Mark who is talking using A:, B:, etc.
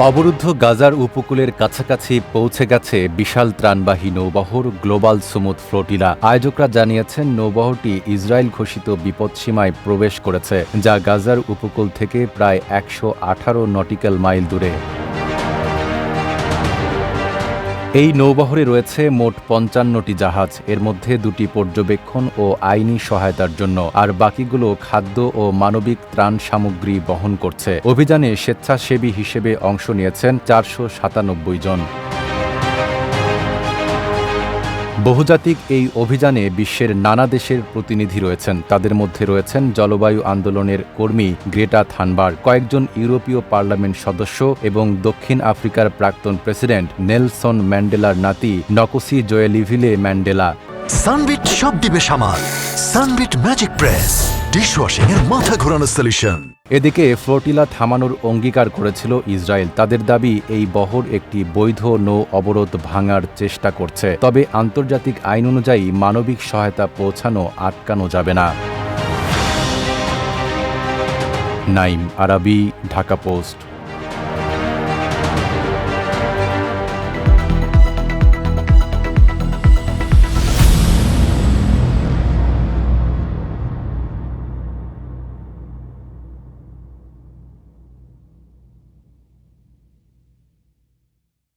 A: অবরুদ্ধ গাজার উপকূলের কাছাকাছি পৌঁছে গেছে বিশাল ত্রাণবাহী নৌবহর গ্লোবাল সুমুদ ফ্লোটিলা। আয়োজকরা জানিয়েছেন, নৌবহরটি ইসরায়েল ঘোষিত বিপদসীমায় প্রবেশ করেছে, যা গাজার উপকূল থেকে প্রায় একশো আঠারো নটিক্যাল মাইল দূরে। এই নৌবহরে রয়েছে মোট পঞ্চান্নটি জাহাজ। এর মধ্যে দুটি পর্যবেক্ষণ ও আইনি সহায়তার জন্য, আর বাকিগুলো খাদ্য ও মানবিক ত্রাণ সামগ্রী বহন করছে। অভিযানে স্বেচ্ছাসেবী হিসেবে অংশ নিয়েছেন চারশো সাতানব্বই জন। বহুজাতিক এই অভিযানে বিশ্বের নানা দেশের প্রতিনিধি রয়েছেন। তাদের মধ্যে রয়েছেন জলবায়ু আন্দোলনের কর্মী গ্রেটা থানবার কয়েকজন ইউরোপীয় পার্লামেন্ট সদস্য এবং দক্ষিণ আফ্রিকার প্রাক্তন প্রেসিডেন্ট নেলসন ম্যান্ডেলার নাতি নকসি জয়েলিভিলে ম্যান্ডেলা।
B: সানবিট সব দিবে সামাল। Sunbit magic press. ডিশওয়াশিং এর মাথা ঘোরানো সলিউশন
A: এদিকে ফ্লোটিলা থামানোর অঙ্গীকার করেছিল ইসরায়েল। তাদের দাবি, এই বহর একটি বৈধ নৌ অবরোধ ভাঙার চেষ্টা করছে। তবে আন্তর্জাতিক আইন অনুযায়ী মানবিক সহায়তা পৌঁছানো আটকানো যাবে না। নাইম আরাবি, ঢাকা পোস্ট।